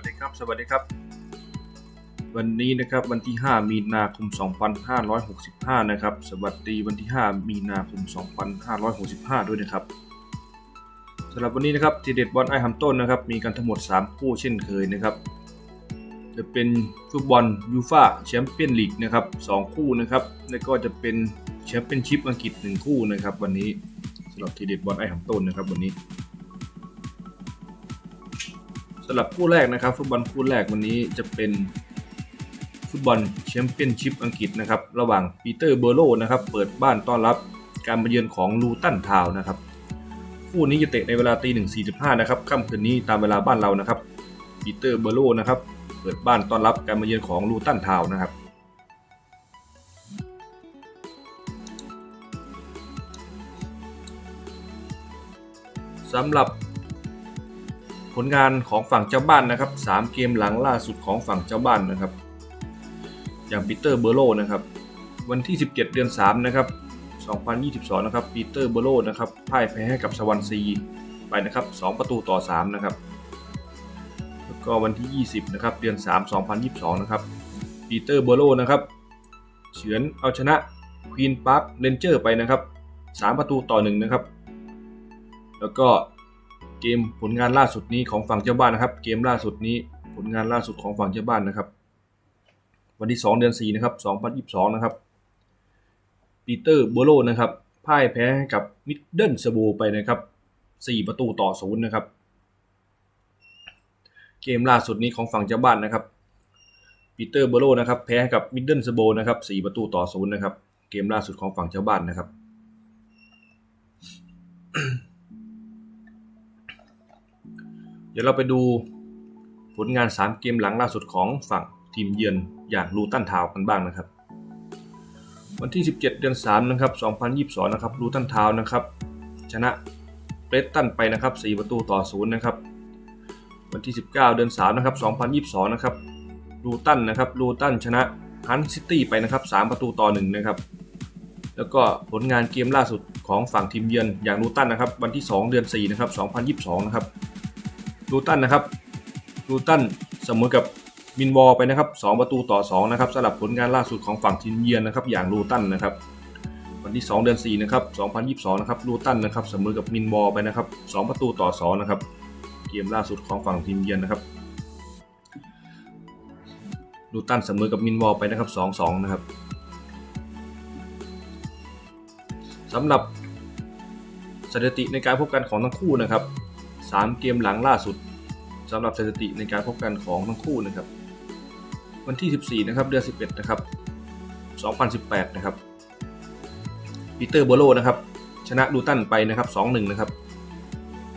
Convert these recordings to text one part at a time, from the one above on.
วัสดีครับ สวัสดีครับ วันนี้นะครับวันที่ 5 มีนาคม 2565 นะครับ สวัสดีวันที่ 5 มีนาคม 2565 ด้วยนะครับสำหรับวันนี้นะครับทีเด็ดบอลไอฮัมต้นนะครับมีกันทั้งหมด 3 คู่เช่นเคยนะครับ จะเป็นฟุตบอลยูฟ่าแชมเปี้ยนลีกนะครับ2คู่นะครับ แล้วก็จะเป็นแชมเปี้ยนชิพอังกฤษ 1 คู่นะครับ วันนี้สำหรับทีเด็ดบอลไอฮัมต้นนะครับวันนี้ำหรับคู่แรกนะครับ ฟุตบอลคู่แรกวันนี้จะเป็นฟุตบอลแชมเปี้ยนชิพอังกฤษนะครับ ระหว่างปีเตอร์เบอร์โลนะครับ เปิดบ้านต้อนรับการมาเยือนของลูตันทาวนะครับ คู่นี้จะเตะในเวลาตีหนึ่งสี่สิบห้านะครับค่ำคืนนี้ตามเวลาบ้านเรานะครับปีเตอร์เบอร์โลนะครับ เปิดบ้านต้อนรับการมาเยือนของลูตันทาวนะครับสำหรับ ลงานของฝั่งเจ้าบ้านนะครับ3เกมหลังล่าสุดของฝั่งเจ้าบ้านนะครับ อย่างปีเตอร์เบอร์โลนะครับวันที่ 17 เดือน 3 นะครับ 2022 นะครับปีเตอร์เบอร์โลนะครับพ่ายแพ้ให้กับสวอนซีไปนะครับ 2 ประตูต่อ 3 นะครับ แล้วก็วันที่ 20 นะครับ เดือน 3 2022 นะครับปีเตอร์เบอร์โลนะครับเฉือนเอาชนะควีนพาร์คเรนเจอร์ไปนะครับ 3 ประตูต่อ 1 นะครับ แล้วก็ เกมผลงานล่าสุดนี้ของฝั่งเจ้าบ้านนะครับ เกมล่าสุดนี้ผลงานล่าสุดของฝั่งเจ้าบ้านนะครับ วันที่ 2 เดือน 4 นะครับ 2022 นะครับปีเตอร์โบโลนะครับพ่ายแพ้ให้กับมิดเดิลสโบไปนะครับ 4 ประตูต่อ0นะครับ เกมล่าสุดนี้ของฝั่งเจ้าบ้านนะครับปีเตอร์โบโลนะครับแพ้กับมิดเดิลสโบนะครับ 4 ประตูต่อ0นะครับ เกมล่าสุดของฝั่งเจ้าบ้านนะครับ เดี๋ยวเราไปดูผลงาน 3 เกมหลังล่าสุดของฝั่งทีมเยือนอย่างลูตันทาวกันบ้างนะครับ วันที่ 17 เดือน 3 นะครับ 2022 นะครับลูตันทาวน์นะครับ ชนะเบรสตันไปนะครับ 4 ประตูต่อ 0 นะครับ วันที่ 19 เดือน 3 นะครับ 2022 นะครับลูตันนะครับลูตันชนะฮันซิตี้ไปนะครับ 3 ประตูต่อ 1 นะครับ แล้วก็ผลงานเกมล่าสุดของฝั่งทีมเยือนอย่างลูตันนะครับ วันที่ 2 เดือน 4 นะครับ 2022 นะครับ ลูตันนะครับลูตันเสมอกับมินวอลไปนะครับ 2 ประตูต่อ 2 นะครับสำหรับผลงานล่าสุดของฝั่งทีมเยือนนะครับ อย่างลูตันนะครับ วันที่ 2 เดือน 4 นะครับ 2022 นะครับลูตันนะครับเสมอกับมินวอลไปนะครับ 2 ประตูต่อ 2 นะครับ เกมล่าสุดของฝั่งทีมเยือนนะครับลูตันเสมอกับมินวอลไปนะครับ 2-2 นะครับสำหรับสถิติในการพบกันของทั้งคู่นะครับ 3 เกมหลังล่าสุดสำหรับสถิติในการพบกันของทั้งคู่นะครับ วันที่ 14 นะครับ เดือน 11 นะครับ 2018 นะครับปีเตอร์โบโลนะครับ ชนะลูตันไปนะครับ 2-1 นะครับ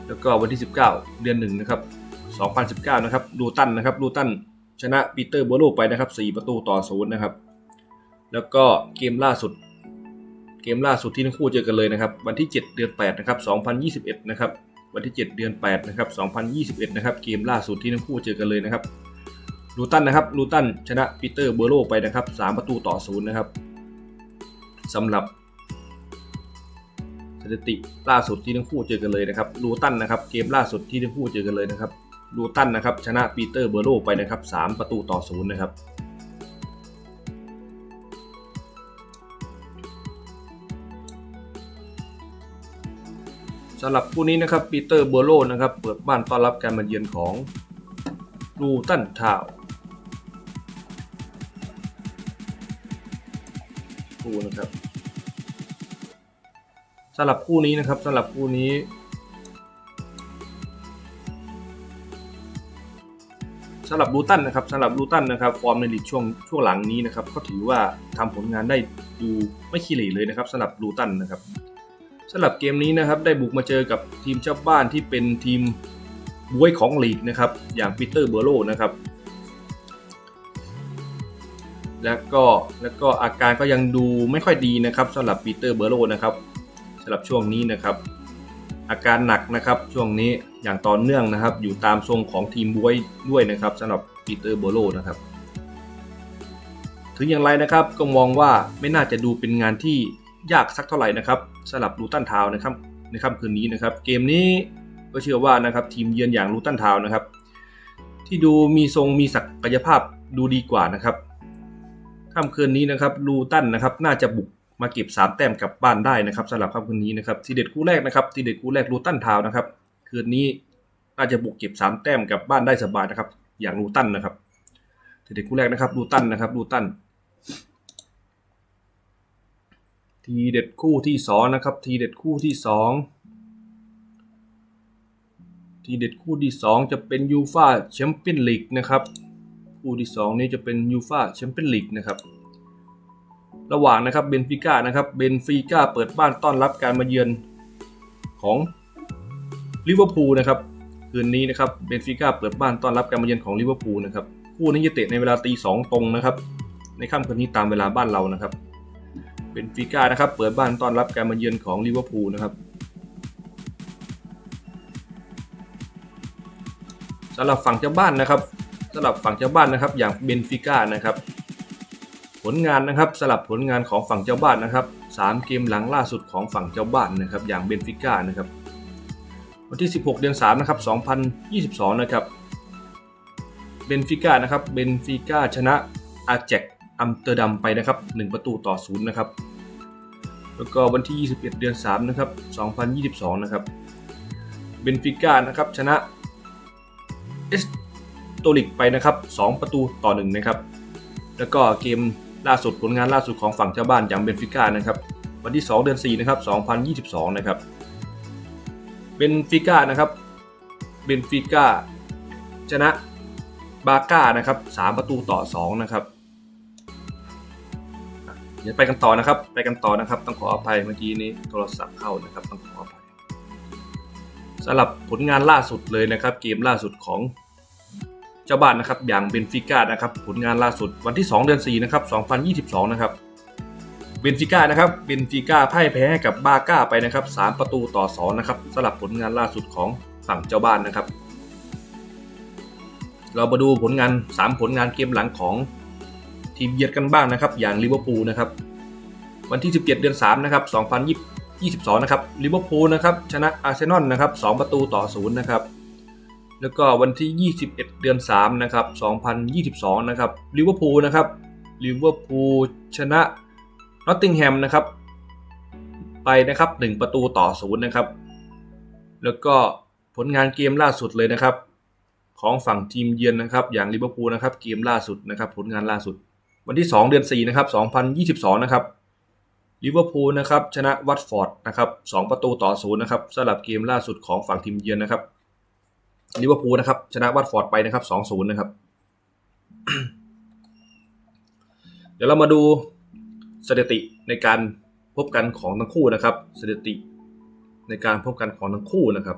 แล้วก็วันที่ 19 เดือน 1 นะครับ 2019 นะครับลูตันนะครับลูตันชนะปีเตอร์โบโลไปนะครับ 4 ประตูต่อ0นะครับ แล้วก็เกมล่าสุด เกมล่าสุดที่ทั้งคู่เจอกันเลยนะครับ วันที่ 7 เดือน 8 นะครับ 2021 นะครับ วันที่ 7 เดือน 8 นะครับ 2021 นะครับ เกมล่าสุดที่ทั้งคู่เจอกันเลยนะครับ ลูตันนะครับ ลูตันชนะปีเตอร์เบอร์โลไปนะครับ 3 ประตูต่อ0นะครับสำหรับสถิติล่าสุดที่ทั้งคู่เจอกันเลยนะครับ ลูตันนะครับ เกมล่าสุดที่ทั้งคู่เจอกันเลยนะครับ ลูตันนะครับ ชนะปีเตอร์เบอร์โลไปนะครับ 3 ประตูต่อ0นะครับ สำหรับคู่นี้นะครับปีเตอร์เบอร์โลนะครับเปิดบ้านต้อนรับการมาเยือนของลูตันทาวน์คู่นะครับสำหรับคู่นี้นะครับสำหรับคู่นี้สำหรับลูตันนะครับสำหรับลูตันนะครับฟอร์มในลีกช่วงช่วงหลังนี้นะครับก็ถือว่าทำผลงานได้ดูไม่ขี้เหร่เลยนะครับสำหรับลูตันนะครับ สำหรับเกมนี้นะครับได้บุกมาเจอกับทีมเจ้าบ้านที่เป็นทีมบวยของลีกนะครับอย่างปีเตอร์เบอร์โลนะครับ แล้วก็แล้วก็อาการก็ยังดูไม่ค่อยดีนะครับสำหรับปีเตอร์เบอร์โลนะครับสำหรับช่วงนี้นะครับอาการหนักนะครับช่วงนี้อย่างต่อเนื่องนะครับ อยู่ตามทรงของทีมบวยด้วยนะครับสำหรับปีเตอร์เบอร์โลนะครับถึงอย่างไรนะครับก็มองว่าไม่น่าจะดูเป็นงานที่ ยากสักเท่าไหร่นะครับสำหรับลูตันทาวนะครับในค่ำคืนนี้นะครับ เกมนี้ก็เชื่อว่านะครับทีมเยือนอย่างลูตันทาวนะครับ ที่ดูมีทรงมีศักยภาพดูดีกว่านะครับค่ำคืนนี้นะครับลูตันนะครับน่าจะบุกมาเก็บ 3 แต้มกลับบ้านได้นะครับสำหรับค่ำคืนนี้นะครับทีเด็ดคู่แรกนะครับทีเด็ดคู่แรกลูตันทาวน์นะครับคืนนี้น่าจะบุกเก็บ 3 แต้มกลับบ้านได้สบายนะครับ อย่างลูตันนะครับทีเด็ดคู่แรกนะครับลูตันนะครับลูตัน ทีเด็ดคู่ที่สองนะครับ ทีเด็ดคู่ที่สองทีเด็ดคู่ที่สองจะเป็นยูฟาแชมเปี้ยนลีกนะครับ คู่ที่สองนี้จะเป็นยูฟาแชมเปี้ยนลีกนะครับ ระหว่างนะครับเบนฟิก้านะครับ เบนฟิก้าเปิดบ้านต้อนรับการมาเยือนของลิเวอร์พูลนะครับคืนนี้นะครับเบนฟิก้าเปิดบ้านต้อนรับการมาเยือนของลิเวอร์พูลนะครับคู่นี้จะเตะในเวลาตีสองตรงนะครับ ในค่ำคืนนี้ตามเวลาบ้านเรานะครับ เบนฟิก้านะครับ เปิดบ้านต้อนรับการมาเยือนของลิเวอร์พูลนะครับสำหรับฝั่งเจ้าบ้านนะครับสำหรับฝั่งเจ้าบ้านนะครับ อย่างเบนฟิก้านะครับ ผลงานนะครับสลับผลงานของฝั่งเจ้าบ้านนะครับ 3 เกมหลังล่าสุดของฝั่งเจ้าบ้านนะครับ อย่างเบนฟิก้านะครับ วันที่ 16 เดือน 3 นะครับ 2022 นะครับ เบนฟิก้านะครับ เบนฟิก้าชนะอาแจก อัมสเตอร์ดัมไปนะครับ 1 ประตูต่อศูนย์นะครับ แล้วก็วันที่ 21 เดือน 3 นะครับ 2022 นะครับ เบนฟิก้านะครับ ชนะเอสโตลิกไปนะครับ 2 ประตูต่อ1นะครับ แล้วก็เกมล่าสุดผลงานล่าสุดของฝั่งเจ้าบ้านอย่างเบนฟิก้านะครับ วันที่ 2 เดือน 4 นะครับ 2022 นะครับ เบนฟิก้านะครับ เบนฟิก้าชนะบาก้านะครับ 3 ประตูต่อ 2 นะครับ เดี๋ยวไปกันต่อนะครับ ไปกันต่อนะครับ ต้องขออภัยเมื่อกี้นี้โทรศัพท์เข้านะครับต้องขออภัยสำหรับผลงานล่าสุดเลยนะครับ เกมล่าสุดของเจ้าบ้านนะครับ อย่างเบนฟิก้านะครับ ผลงานล่าสุดวันที่ 2 เดือน4นะครับ2022 นะครับเบนฟิก้านะครับเบนฟิก้าพ่ายแพ้ให้กับบาก้าไปนะครับ 3 ประตูต่อ2นะครับสำหรับผลงานล่าสุดของฝั่งเจ้าบ้านนะครับ เรามาดูผลงาน 3 ผลงานเกมหลังของ ทีมเยือนกันบ้างนะครับ อย่างลิเวอร์พูลนะครับ วันที่ 17 เดือน 3 นะครับ 2022 นะครับลิเวอร์พูลนะครับชนะอาร์เซนอลนะครับ 2 ประตูต่อ 0 นะครับ แล้วก็วันที่ 21 เดือน 3 นะครับ 2022 นะครับลิเวอร์พูลนะครับลิเวอร์พูลชนะนอตติงแฮมนะครับ ไปนะครับ 1 ประตูต่อ 0 นะครับ แล้วก็ผลงานเกมล่าสุดเลยนะครับของฝั่งทีมเยือนนะครับ อย่างลิเวอร์พูลนะครับ เกมล่าสุดนะครับ ผลงานล่าสุด วันที่ 2 เดือน 4 นะครับ 2022 นะครับลิเวอร์พูลนะครับชนะวัตฟอร์ดนะครับ2ประตูต่อ0นะครับสำหรับเกมล่าสุดของฝั่งทีมเยือนนะครับลิเวอร์พูลนะครับชนะวัตฟอร์ดไปนะครับ2-0นะครับ เดี๋ยวเรามาดูสถิติในการพบกันของทั้งคู่นะครับสถิติในการพบกันของทั้งคู่นะครับ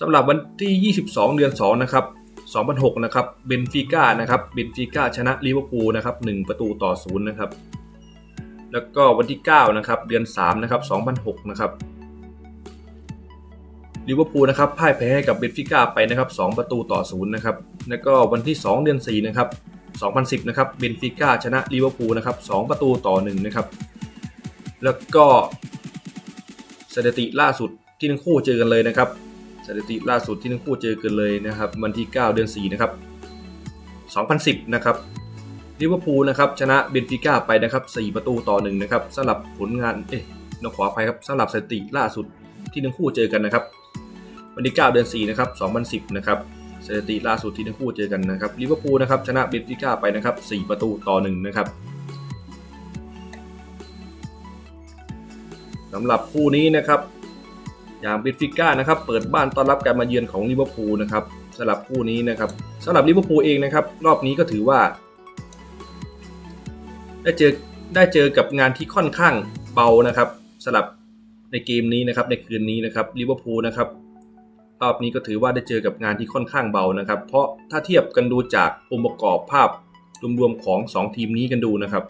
สำหรับวันที่ 22 เดือน 2 นะครับ 2006 นะครับ เบนฟิก้านะครับ เบนฟิก้าชนะลิเวอร์พูลนะครับ 1 ประตูต่อ 0 นะครับ แล้วก็วันที่ 9 นะครับ เดือน 3 นะครับ 2006 นะครับ ลิเวอร์พูลนะครับ พ่ายแพ้ให้กับเบนฟิก้าไปนะครับ 2 ประตูต่อ 0 นะครับ แล้วก็วันที่ 2 เดือน 4 นะครับ 2010 นะครับ เบนฟิก้าชนะลิเวอร์พูลนะครับ 2 ประตูต่อ 1 นะครับ แล้วก็สถิติล่าสุดที่ทั้งคู่เจอกันเลยนะครับ สถิติล่าสุดที่ทั้งคู่เจอกันเลยนะครับ วันที่ 9 เดือน 4 นะครับ 2010 นะครับลิเวอร์พูลนะครับชนะเบนฟิก้าไปนะครับ 4 ประตูต่อ1นะครับสำหรับผลงานเอ๊ะต้องขออภัยครับสำหรับสถิติล่าสุดที่ทั้งคู่เจอกันนะครับ วันที่ 9 เดือน 4 นะครับ 2010 นะครับสถิติล่าสุดที่ทั้งคู่เจอกันนะครับลิเวอร์พูลนะครับชนะเบนฟิก้าไปนะครับ 4 ประตูต่อ1นะครับสำหรับคู่นี้นะครับ อย่างเบนฟิก้านะครับเปิดบ้านต้อนรับการมาเยือนของลิเวอร์พูลนะครับสำหรับคู่นี้นะครับสำหรับลิเวอร์พูลเองนะครับรอบนี้ก็ถือว่า ได้เจอได้เจอกับงานที่ค่อนข้างเบานะครับสำหรับในเกมนี้นะครับในคืนนี้นะครับลิเวอร์พูลนะครับรอบนี้ก็ถือว่าได้เจอกับงานที่ค่อนข้างเบานะครับ เพราะถ้าเทียบกันดูจากองค์ประกอบภาพรวมๆของ 2 ทีมนี้กันดูนะครับ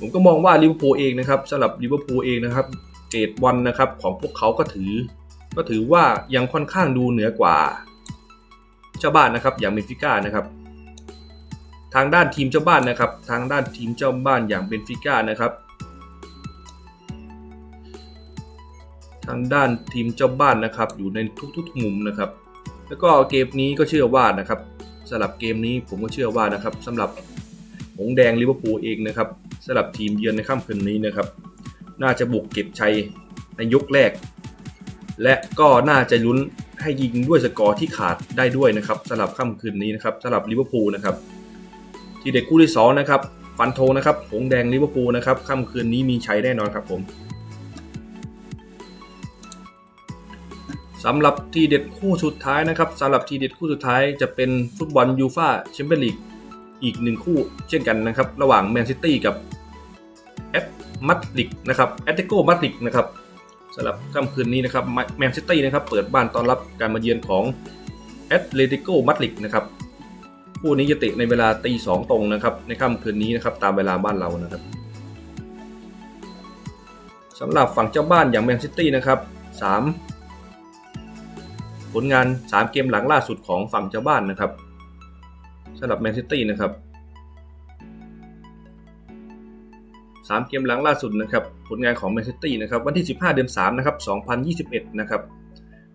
ผมก็มองว่าลิเวอร์พูลเองนะครับสำหรับลิเวอร์พูลเองนะครับ เกรดวันนะครับของพวกเขาก็ถือ ก็ถือว่ายังค่อนข้างดูเหนือกว่าเจ้าบ้านนะครับอย่างเบนฟิก้านะครับ ทางด้านทีมเจ้าบ้านนะครับ ทางด้านทีมเจ้าบ้านอย่างเบนฟิก้านะครับ ทางด้านทีมเจ้าบ้านนะครับ อยู่ในทุกๆมุมนะครับ แล้วก็เกมนี้ก็เชื่อว่านะครับสำหรับเกมนี้ผมก็เชื่อว่านะครับสำหรับหงแดงลิเวอร์พูลเองนะครับสำหรับทีมเยือนในค่ำคืนนี้นะครับ น่าจะบุกเก็บชัยในยกแรก และก็น่าจะลุ้นให้ยิงด้วยสกอร์ที่ขาดได้ด้วยนะครับสำหรับค่ำคืนนี้นะครับสำหรับลิเวอร์พูลนะครับ ทีเด็ดคู่ที่สองนะครับฟันโทนะครับหงแดงลิเวอร์พูลนะครับค่ำคืนนี้มีชัยแน่นอนครับผมสำหรับทีเด็ดคู่สุดท้ายนะครับสำหรับทีเด็ดคู่สุดท้ายจะเป็นฟุตบอลยูฟ่าแชมเปี้ยนลีกอีกหนึ่งคู่เช่นกันนะครับ ระหว่างแมนซิตี้กับแอต มัดริกนะครับแอตเลติโกมัดริกนะครับสำหรับค่ำคืนนี้นะครับแมนซิตี้นะครับเปิดบ้านต้อนรับการมาเยือนของแอตเลติโกมัดริกนะครับคู่นี้จะเตะในเวลาตีสองตรงนะครับในค่ำคืนนี้นะครับตามเวลาบ้านเรานะครับสำหรับฝั่งเจ้าบ้านอย่างแมนซิตี้นะครับสามผลงาน 3 เกมหลังล่าสุดของฝั่งเจ้าบ้านนะครับสำหรับแมนซิตี้นะครับ 3 เกมหลังล่าสุดนะครับผลงานของแมนซิตี้นะครับวันที่ 15 เดือน3นะครับ2021 นะครับ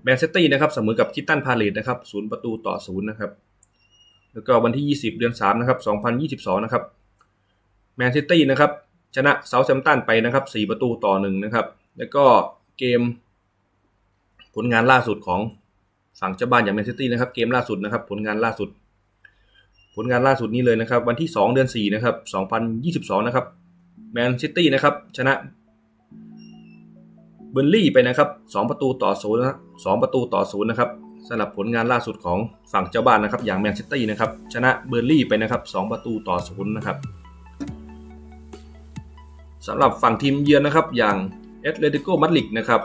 แมนซิตี้นะครับเสมอกับคิตตันพาเลตนะครับ0ประตูต่อ0นะครับแล้วก็วันที่ 20 เดือน3นะครับ2022 นะครับแมนซิตี้นะครับชนะเซาท์แฮมป์ตันไปนะครับ4ประตูต่อ1นะครับแล้วก็เกม ผลงานล่าสุดของฝั่งเจ้าบ้านอย่างแมนซิตี้นะครับเกมล่าสุดนะครับ ผลงานล่าสุด ผลงานล่าสุดนี้เลยนะครับ วันที่ 2 เดือน4นะครับ2022 นะครับ แมนซิตี้นะครับ ชนะเบอร์ลี่ไปนะครับ 2 ประตูต่อ0นะครับ2ประตูต่อ0นะครับสำหรับผลงานล่าสุดของฝั่งเจ้าบ้านนะครับ อย่างแมนซิตี้นะครับ ชนะเบอร์ลี่ไปนะครับ 2 ประตูต่อศูนย์นะครับสำหรับฝั่งทีมเยือนนะครับ อย่างเอตเลติโกมาดริดนะครับ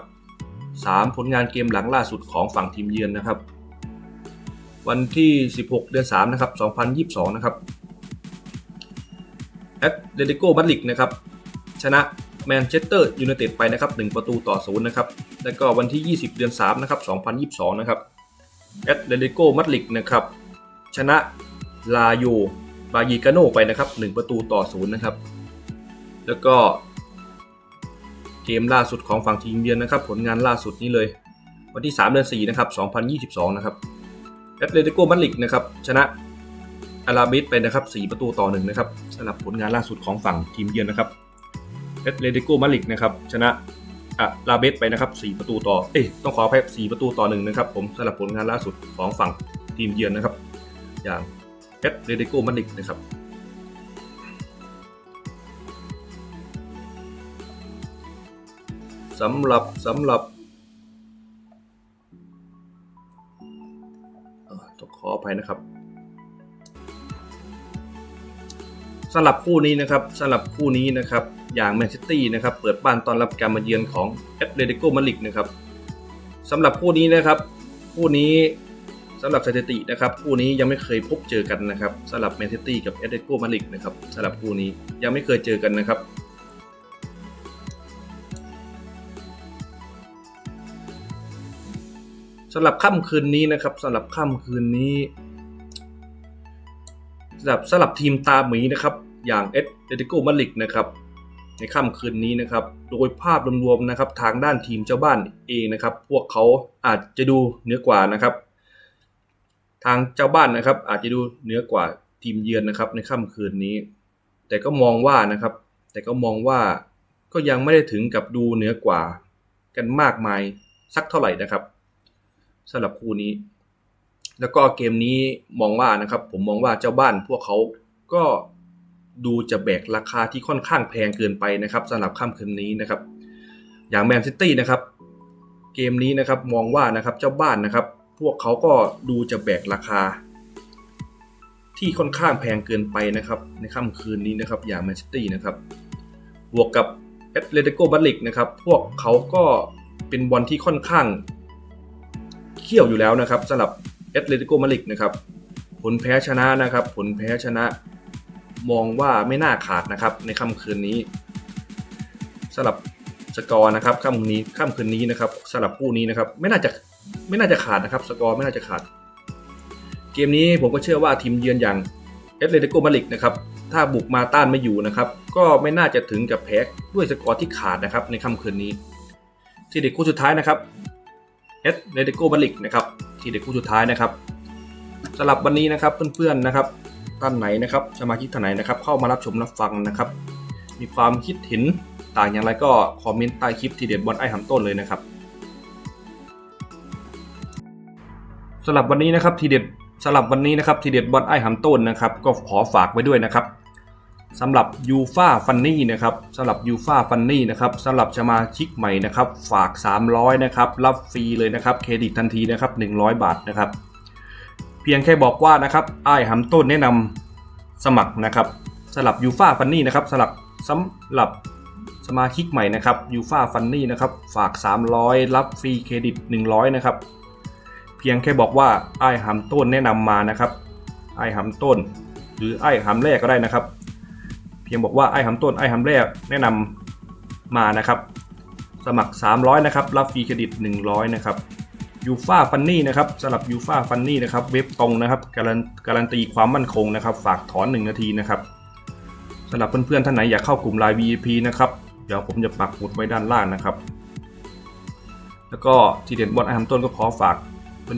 3 ผลงานเกมหลังล่าสุดของฝั่งทีมเยือนนะครับ วันที่ 16 เดือน 3 นะครับ 2022 นะครับ เอตเลติโกมาดริดนะครับชนะแมนเชสเตอร์ยูไนเต็ดไปนะครับ1ประตูต่อศูนย์นะครับแล้วก็วันที่ 20 เดือน3นะครับ2022 นะครับแอตเลติโกมาดริดนะครับชนะลาโยบายีกาโนไปนะครับ1ประตูต่อศูนย์นะครับแล้วก็เกมล่าสุดของฝั่งทีมเยือนนะครับ ผลงานล่าสุดนี้เลย วันที่ 3 เดือน4นะครับ2022 นะครับแอตเลติโกมาดริดนะครับชนะ อาราบิสไปนะครับ4ประตูต่อ1นะครับสำหรับผลงานล่าสุดของฝั่งทีมเยือนนะครับเอตเลติโกมาดริดนะครับชนะอะลาเบสไปนะครับ4ประตูต่อเอ้ยต้องขออภัย4ประตูต่อหนึ่งนะครับผมสำหรับผลงานล่าสุดของฝั่งทีมเยือนนะครับ อย่างเอตเลติโกมาดริดนะครับสำหรับสำหรับต้องขออภัยนะครับ สำหรับคู่นี้นะครับสำหรับคู่นี้นะครับอย่างแมนซิตี้นะครับเปิดบ้านต้อนรับการมาเยือนของแอตเลติโกมาดริดนะครับสำหรับคู่นี้นะครับคู่นี้สำหรับสถิตินะครับคู่นี้ยังไม่เคยพบเจอกันนะครับสำหรับแมนซิตี้กับแอตเลติโกมาดริดนะครับสำหรับคู่นี้ยังไม่เคยเจอกันนะครับสำหรับค่ำคืนนี้นะครับสำหรับค่ำคืนนี้ สำหรับสำหรับทีมตาหมีนะครับ อย่างเอสเดติโกมาลิกนะครับ ในค่ำคืนนี้นะครับ โดยภาพรวมๆนะครับ ทางด้านทีมเจ้าบ้านเองนะครับ พวกเขาอาจจะดูเหนือกว่านะครับ ทางเจ้าบ้านนะครับ อาจจะดูเหนือกว่าทีมเยือนนะครับ ในค่ำคืนนี้ แต่ก็มองว่านะครับ แต่ก็มองว่าก็ยังไม่ได้ถึงกับดูเหนือกว่า กันมากมายสักเท่าไหร่นะครับสำหรับคู่นี้ แล้วก็เกมนี้มองว่านะครับ ผมมองว่าเจ้าบ้านพวกเขาก็ดูจะแบกราคาที่ค่อนข้างแพงเกินไปนะครับสำหรับค่ำคืนนี้นะครับ อย่างแมนซิตี้นะครับ เกมนี้นะครับมองว่านะครับเจ้าบ้านนะครับ พวกเขาก็ดูจะแบกราคา ที่ค่อนข้างแพงเกินไปนะครับ ในค่ำคืนนี้นะครับ อย่างแมนซิตี้นะครับ บวกกับแอตเลติโกบัลลิกนะครับ พวกเขาก็เป็นบอลที่ค่อนข้างเขี่ยวอยู่แล้วนะครับสำหรับ แอตเลติโกมาดริดนะครับผลแพ้ชนะนะครับ ผลแพ้ชนะมองว่าไม่น่าขาดนะครับ ในค่ำคืนนี้สำหรับสกอร์นะครับค่ำนี้ค่ำคืนนี้นะครับสำหรับคู่นี้นะครับ ไม่น่าจะไม่น่าจะขาดนะครับ สกอร์ไม่น่าจะขาด เกมนี้ผมก็เชื่อว่าทีมเยือนอย่างเอตเลติโกมาดริดนะครับถ้าบุกมาต้านไม่อยู่นะครับ ก็ไม่น่าจะถึงกับแพ้ด้วยสกอร์ที่ขาดนะครับ ในค่ำคืนนี้ ที่เด็กคู่สุดท้ายนะครับเอสเลติโกมาดริดนะครับ เด็ดคู่สุดท้ายนะครับสำหรับวันนี้นะครับเพื่อนๆนะครับท่านไหนนะครับสมาชิกท่านไหนนะครับ เข้ามารับชมรับฟังนะครับ มีความคิดเห็นต่างอย่างไรก็คอมเมนต์ใต้คลิปทีเด็ดบอลไอหำต้นเลยนะครับสำหรับวันนี้นะครับทีเด็ดสำหรับวันนี้นะครับทีเด็ดบอลไอหำต้นนะครับ ก็ขอฝากไว้ด้วยนะครับ สำหรับยูฟาฟันนี่นะครับสำหรับยูฟาฟันนี่นะครับสำหรับสมาชิกใหม่นะครับฝาก 300นะครับรับฟรีเลยนะครับเครดิตทันทีนะครับ100 บาทนะครับ เพียงแค่บอกว่านะครับไอ้หำต้นแนะนำสมัครนะครับสำหรับยูฟาฟันนี่นะครับสำหรับสำหรับสมาชิกใหม่นะครับยูฟาฟันนี่นะครับฝาก 300 รับฟรีเครดิต 100นะครับเพียงแค่บอกว่าไอ้หำต้นแนะนำมานะครับไอ้หำต้น หรือไอ้หำแรกก็ได้นะครับ พียงบอกว่าไอ้หำต้นไอ้หำแรกแนะนำมานะครับ สมัคร 300 นะครับ รับฟรีเครดิต 100 นะครับยูฟาฟันนี่นะครับสำหรับยูฟาฟันนี่นะครับ เว็บตรงนะครับ การันการันตีความมั่นคงนะครับ ฝากถอน 1 นาทีนะครับสำหรับเพื่อนๆท่านไหนอยากเข้ากลุ่มไลน์ VIP นะครับ เดี๋ยวผมจะปักหมุดไว้ด้านล่างนะครับ แล้วก็ทีเด็ดบอลไอหำต้นก็ขอฝาก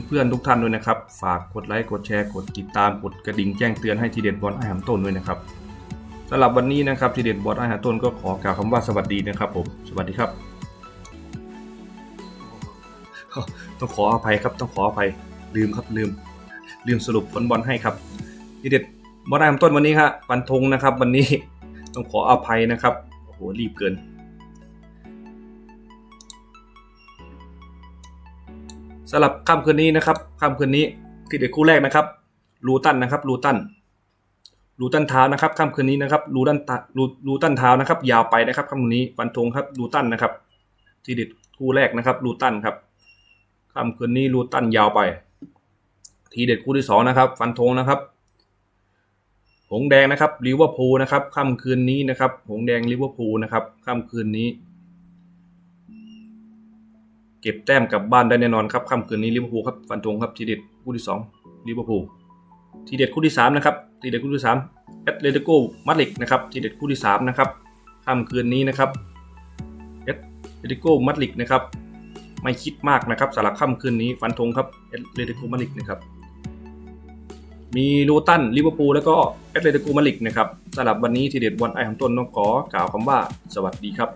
เพื่อนๆทุกท่านด้วยนะครับ ฝากกดไลค์กดแชร์กดติดตามกดกระดิ่งแจ้งเตือนให้ทีเด็ดบอลไอหำต้นด้วยนะครับ สำหรับวันนี้นะครับทีเด็ดบอร์ดอาหารต้นก็ขอกล่าวคำว่าสวัสดีนะครับผม สวัสดีครับ ต้องขออภัยครับต้องขออภัยลืมครับลืม ลืมสรุปผลบอลให้ครับทีเด็ดบอร์ดอาหารต้นวันนี้ครับฟันธงนะครับ วันนี้ต้องขออภัยนะครับโอ้โหรีบเกินสำหรับค่ำคืนนี้นะครับค่ำคืนนี้ทีเด็ดคู่แรกนะครับลูตันนะครับลูตัน รูตันเท้านะครับค่ำคืนนี้นะครับรูตันรูรูตันเท้านะครับ ยาวไปนะครับค่ำคืนนี้ฟันธงครับรูตันนะครับที่เด็ดคู่แรกนะครับรูตันครับค่ำคืนนี้รูตันยาวไป ทีเด็ดคู่ที่สองนะครับ ฟันธงนะครับ หงแดงนะครับลิเวอร์พูลนะครับค่ำคืนนี้นะครับ หงแดงลิเวอร์พูลนะครับค่ำคืนนี้ เก็บแต้มกลับบ้านได้แน่นอนครับค่ำคืนนี้ลิเวอร์พูลครับฟันธงครับทีเด็ดคู่ที่สองลิเวอร์พูลทีเด็ดคู่ที่3นะครับ ทีเด็ดคู่ที่3แอตเลติโกมาดริดนะครับทีเด็ดคู่ที่3นะครับค่ำคืนนี้นะครับแอตเลติโกมาดริดนะครับไม่คิดมากนะครับสำหรับค่ำคืนนี้ฟันธงครับแอตเลติโกมาดริดนะครับมีลูตันลิเวอร์พูลแล้วก็แอตเลติโกมาดริดนะครับสำหรับวันนี้ทีเด็ดวันไอของต้นต้องขอกล่าวคำว่าสวัสดีครับ